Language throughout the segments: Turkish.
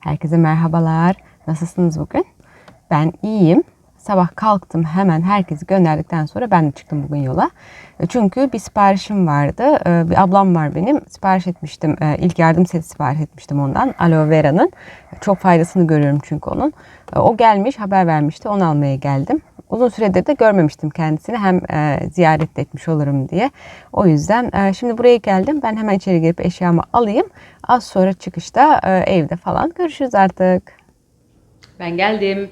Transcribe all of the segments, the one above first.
Herkese merhabalar. Nasılsınız bugün? Ben iyiyim. Sabah kalktım hemen herkesi gönderdikten sonra ben de çıktım bugün yola. E, Çünkü bir siparişim vardı. E, Bir ablam var benim. Sipariş etmiştim. E, İlk yardım seti sipariş etmiştim ondan. Aloe vera'nın. Çok faydasını görüyorum çünkü onun. O gelmiş haber vermişti. Onu almaya geldim. Uzun süredir de görmemiştim kendisini. Hem ziyaret etmiş olurum diye. O yüzden şimdi buraya geldim. Ben hemen içeri girip eşyamı alayım. Az sonra çıkışta evde falan görüşürüz artık. Ben geldim.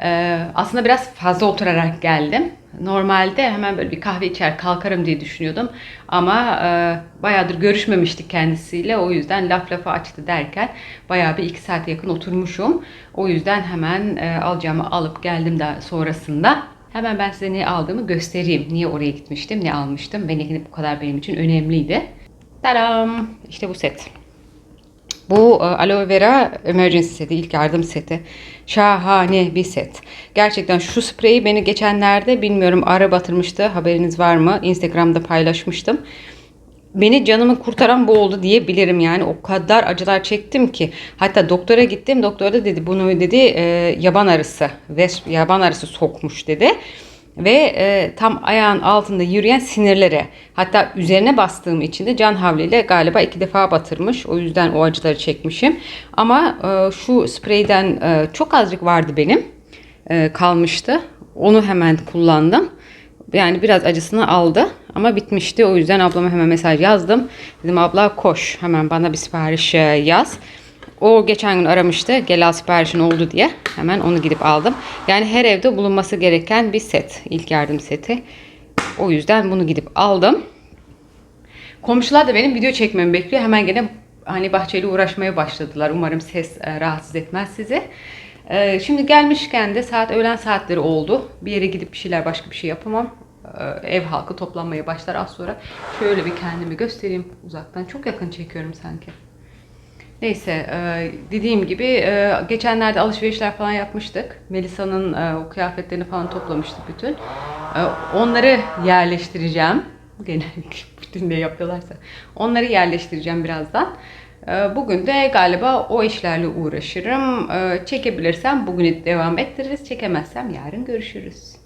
Ee, aslında biraz fazla oturarak geldim. Normalde hemen böyle bir kahve içer kalkarım diye düşünüyordum. Ama e, bayağıdır görüşmemiştik kendisiyle. O yüzden laf lafa açtı derken bayağı bir iki saate yakın oturmuşum. O yüzden hemen e, alacağımı alıp geldim daha sonrasında. Hemen ben size ne aldığımı göstereyim. Niye oraya gitmiştim, ne almıştım ve ne bu kadar benim için önemliydi. Tadam! İşte bu set. Bu e, aloe vera emergency seti, ilk yardım seti. Şahane bir set. Gerçekten şu spreyi beni geçenlerde bilmiyorum ara batırmıştı. Haberiniz var mı? Instagram'da paylaşmıştım. Beni canımı kurtaran bu oldu diyebilirim yani. O kadar acılar çektim ki. Hatta doktora gittim. Doktor da dedi bunu dedi e, yaban arısı ve yaban arısı sokmuş dedi ve e, tam ayağın altında yürüyen sinirlere hatta üzerine bastığım için de can havliyle galiba iki defa batırmış. O yüzden o acıları çekmişim. Ama e, şu spreyden e, çok azıcık vardı benim e, kalmıştı. Onu hemen kullandım. Yani biraz acısını aldı ama bitmişti. O yüzden ablama hemen mesaj yazdım. Dedim abla koş hemen bana bir sipariş yaz. O geçen gün aramıştı. Gel al siparişin oldu diye. Hemen onu gidip aldım. Yani her evde bulunması gereken bir set. ilk yardım seti. O yüzden bunu gidip aldım. Komşular da benim video çekmemi bekliyor. Hemen gene hani bahçeyle uğraşmaya başladılar. Umarım ses e, rahatsız etmez sizi. E, şimdi gelmişken de saat öğlen saatleri oldu. Bir yere gidip bir şeyler başka bir şey yapamam. E, ev halkı toplanmaya başlar az sonra. Şöyle bir kendimi göstereyim uzaktan. Çok yakın çekiyorum sanki. Neyse e, dediğim gibi e, geçenlerde alışverişler falan yapmıştık. Melisa'nın e, o kıyafetlerini falan toplamıştık bütün. Onları yerleştireceğim. Gene bütün ne yapıyorlarsa. Onları yerleştireceğim birazdan. Bugün de galiba o işlerle uğraşırım. Çekebilirsem bugün devam ettiririz. Çekemezsem yarın görüşürüz.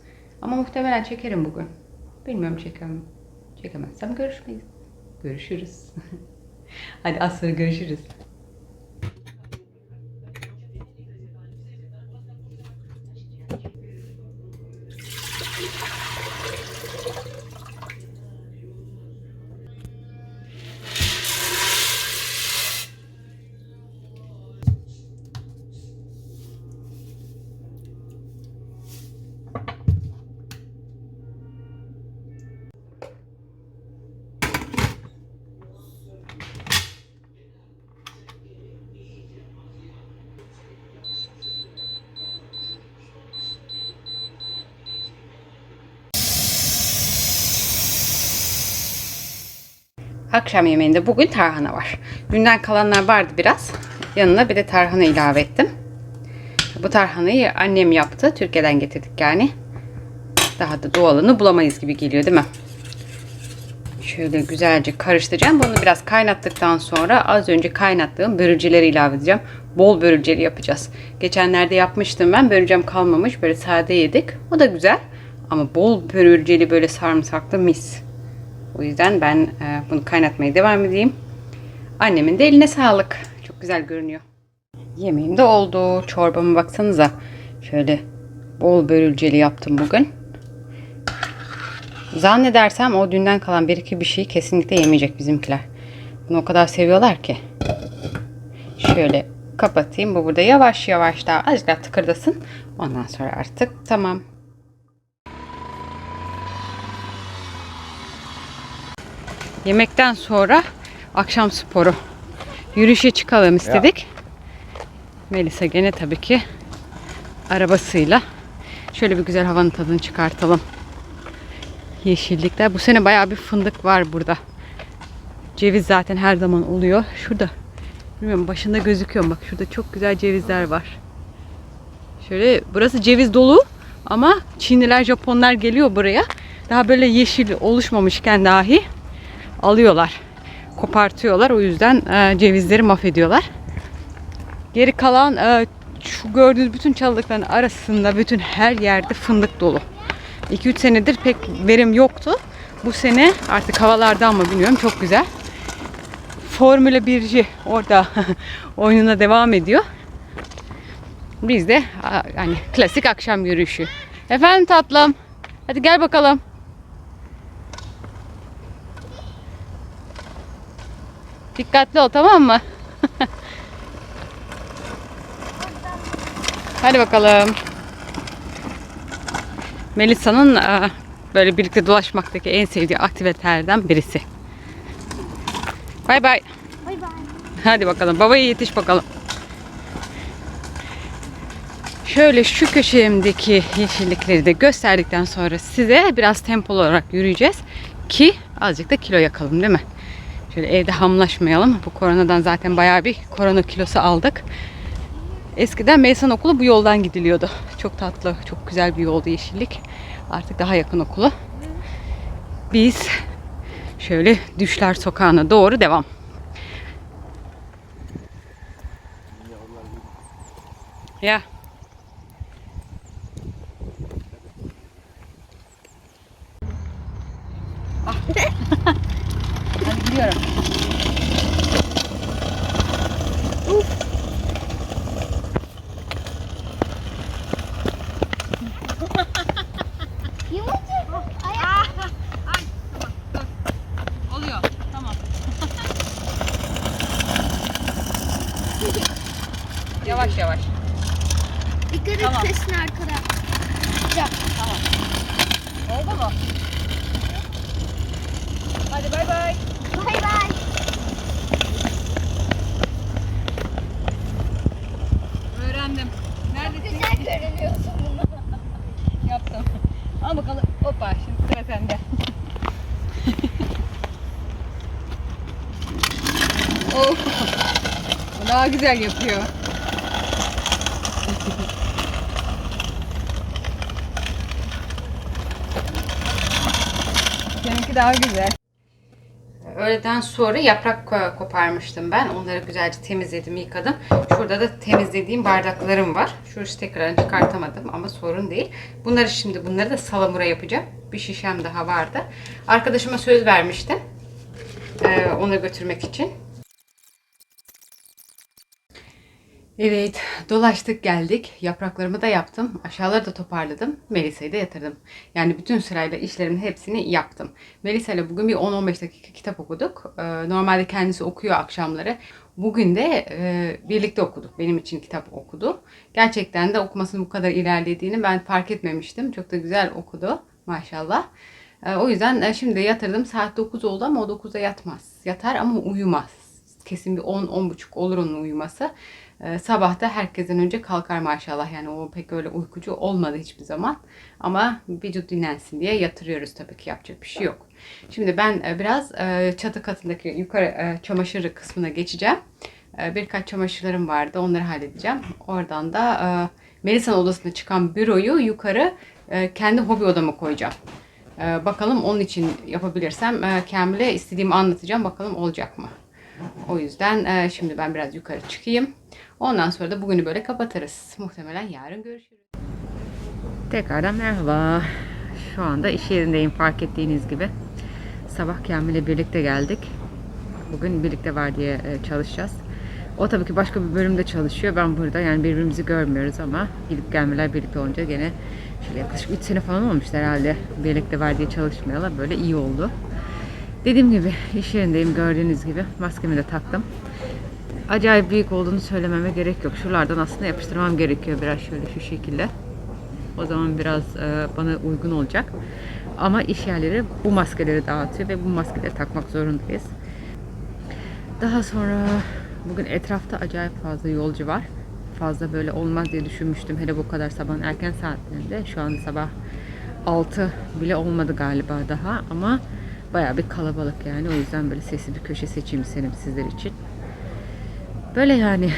Ama muhtemelen çekerim bugün. Bilmiyorum çekemem. Çekemezsem görüşmeyiz. Görüşürüz. Hadi az sonra görüşürüz. Akşam yemeğinde bugün tarhana var. Dünden kalanlar vardı biraz. Yanına bir de tarhana ilave ettim. Bu tarhanayı annem yaptı. Türkiye'den getirdik yani. Daha da doğalını bulamayız gibi geliyor değil mi? Şöyle güzelce karıştıracağım. Bunu biraz kaynattıktan sonra az önce kaynattığım börülceleri ilave edeceğim. Bol börülceli yapacağız. Geçenlerde yapmıştım ben. Börülcem kalmamış. Böyle sade yedik. O da güzel. Ama bol börülceli böyle sarımsaklı mis. O yüzden ben e, bunu kaynatmaya devam edeyim. Annemin de eline sağlık. Çok güzel görünüyor. Yemeğim de oldu. Çorbama baksanıza. Şöyle bol börülceli yaptım bugün. Zannedersem o dünden kalan bir iki bir şeyi kesinlikle yemeyecek bizimkiler. Bunu o kadar seviyorlar ki. Şöyle kapatayım. Bu burada yavaş yavaş daha azıcık daha tıkırdasın. Ondan sonra artık tamam. Yemekten sonra akşam sporu. Yürüyüşe çıkalım istedik. Melisa gene tabii ki arabasıyla. Şöyle bir güzel havanın tadını çıkartalım. Yeşillikler. Bu sene bayağı bir fındık var burada. Ceviz zaten her zaman oluyor. Şurada. Bilmiyorum başında gözüküyor mu? Bak şurada çok güzel cevizler var. Şöyle burası ceviz dolu ama Çinliler, Japonlar geliyor buraya. Daha böyle yeşil oluşmamışken dahi alıyorlar. Kopartıyorlar. O yüzden e, cevizleri mahvediyorlar. Geri kalan e, şu gördüğünüz bütün çalılıkların arasında bütün her yerde fındık dolu. 2-3 senedir pek verim yoktu. Bu sene artık havalardan mı bilmiyorum çok güzel. Formula 1'ci orada oyununa devam ediyor. Biz de hani klasik akşam yürüyüşü. Efendim tatlım. Hadi gel bakalım. Dikkatli ol tamam mı? Hadi bakalım. Melisa'nın e, böyle birlikte dolaşmaktaki en sevdiği aktivitelerden birisi. Bay bay. Bay bay. Hadi bakalım. Babaya yetiş bakalım. Şöyle şu köşemdeki yeşillikleri de gösterdikten sonra size biraz tempolu olarak yürüyeceğiz ki azıcık da kilo yakalım değil mi? Şöyle evde hamlaşmayalım. Bu koronadan zaten bayağı bir korona kilosu aldık. Eskiden Meysan Okulu bu yoldan gidiliyordu. Çok tatlı, çok güzel bir yoldu yeşillik. Artık daha yakın okulu. Biz şöyle Düşler Sokağı'na doğru devam. Ya. Ah. Gidiyorum. Yumurta. Ay. Oluyor. Tamam. yavaş yavaş. Dikkat et Tamam. sesine arkada. Oldu mu? Hadi bay bay. Bay bay. Öğrendim. Neredesin? Güzel görünüyorsun bunu. Yaptım. Al bakalım. Hoppa şimdi sıra sende. oh. O daha güzel yapıyor. Seninki daha güzel. Öğleden sonra yaprak ko- koparmıştım ben. Onları güzelce temizledim, yıkadım. Şurada da temizlediğim bardaklarım var. Şurası tekrarını çıkartamadım ama sorun değil. Bunları şimdi bunları da salamura yapacağım. Bir şişem daha vardı. Arkadaşıma söz vermiştim. Ee, onu götürmek için. Evet, dolaştık geldik. Yapraklarımı da yaptım. Aşağıları da toparladım. Melisa'yı da yatırdım. Yani bütün sırayla işlerimin hepsini yaptım. Melisa ile bugün bir 10-15 dakika kitap okuduk. Ee, Normalde kendisi okuyor akşamları. Bugün de e, birlikte okuduk. Benim için kitap okudu. Gerçekten de okumasının bu kadar ilerlediğini ben fark etmemiştim. Çok da güzel okudu maşallah. Ee, O yüzden e, şimdi yatırdım. Saat 9 oldu ama o 9'da yatmaz. Yatar ama uyumaz kesin bir 10-10.30 olur onun uyuması. Ee, sabah da herkesten önce kalkar maşallah. Yani o pek öyle uykucu olmadı hiçbir zaman. Ama vücut dinlensin diye yatırıyoruz tabii ki yapacak bir şey yok. Şimdi ben e, biraz e, çatı katındaki yukarı e, çamaşır kısmına geçeceğim. E, Birkaç çamaşırlarım vardı onları halledeceğim. Oradan da e, Melisa'nın odasına çıkan büroyu yukarı e, kendi hobi odama koyacağım. E, Bakalım onun için yapabilirsem e, Kamil'e istediğimi anlatacağım. Bakalım olacak mı? O yüzden e, şimdi ben biraz yukarı çıkayım. Ondan sonra da bugünü böyle kapatırız. Muhtemelen yarın görüşürüz. Tekrardan merhaba. Şu anda iş yerindeyim fark ettiğiniz gibi. Sabah Kamil'le birlikte geldik. Bugün birlikte var diye e, çalışacağız. O tabii ki başka bir bölümde çalışıyor. Ben burada yani birbirimizi görmüyoruz ama gidip gelmeler birlikte olunca gene şöyle yaklaşık 3 sene falan olmuş herhalde birlikte var diye çalışmayalı. Böyle iyi oldu. Dediğim gibi iş yerindeyim gördüğünüz gibi. Maskemi de taktım. Acayip büyük olduğunu söylememe gerek yok. Şuralardan aslında yapıştırmam gerekiyor biraz şöyle şu şekilde. O zaman biraz e, bana uygun olacak. Ama iş yerleri bu maskeleri dağıtıyor ve bu maskeleri takmak zorundayız. Daha sonra bugün etrafta acayip fazla yolcu var. Fazla böyle olmaz diye düşünmüştüm. Hele bu kadar sabahın erken saatlerinde. Şu anda sabah 6 bile olmadı galiba daha ama bayağı bir kalabalık yani. O yüzden böyle sesli bir köşe seçeyim istedim sizler için. Böyle yani.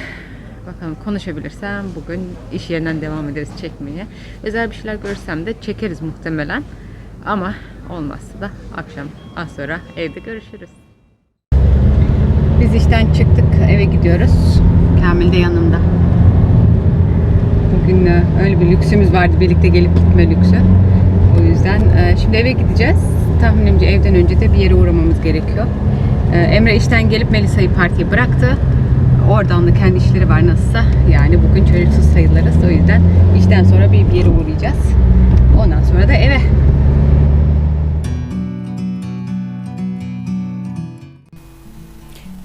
Bakalım konuşabilirsem bugün iş yerinden devam ederiz çekmeye. Özel bir şeyler görsem de çekeriz muhtemelen. Ama olmazsa da akşam az sonra evde görüşürüz. Biz işten çıktık eve gidiyoruz. Kamil de yanımda. Bugün e, öyle bir lüksümüz vardı birlikte gelip gitme lüksü. O yüzden e, şimdi eve gideceğiz. Tahminimce evden önce de bir yere uğramamız gerekiyor. E, Emre işten gelip Melisa'yı partiye bıraktı. Oradan da kendi işleri var nasılsa. Yani bugün çocuksuz sayılırız. O yüzden işten sonra bir, bir yere uğrayacağız. Ondan sonra da eve.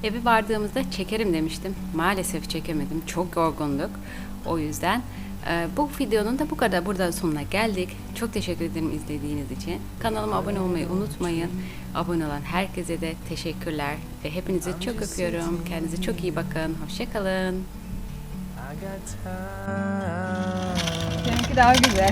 Eve vardığımızda çekerim demiştim. Maalesef çekemedim. Çok yorgunduk. O yüzden bu videonun da bu kadar burada sonuna geldik. Çok teşekkür ederim izlediğiniz için. Kanalıma abone olmayı unutmayın. Abone olan herkese de teşekkürler. Ve hepinizi çok öpüyorum. Kendinize çok iyi bakın. Hoşçakalın. Seninki daha güzel.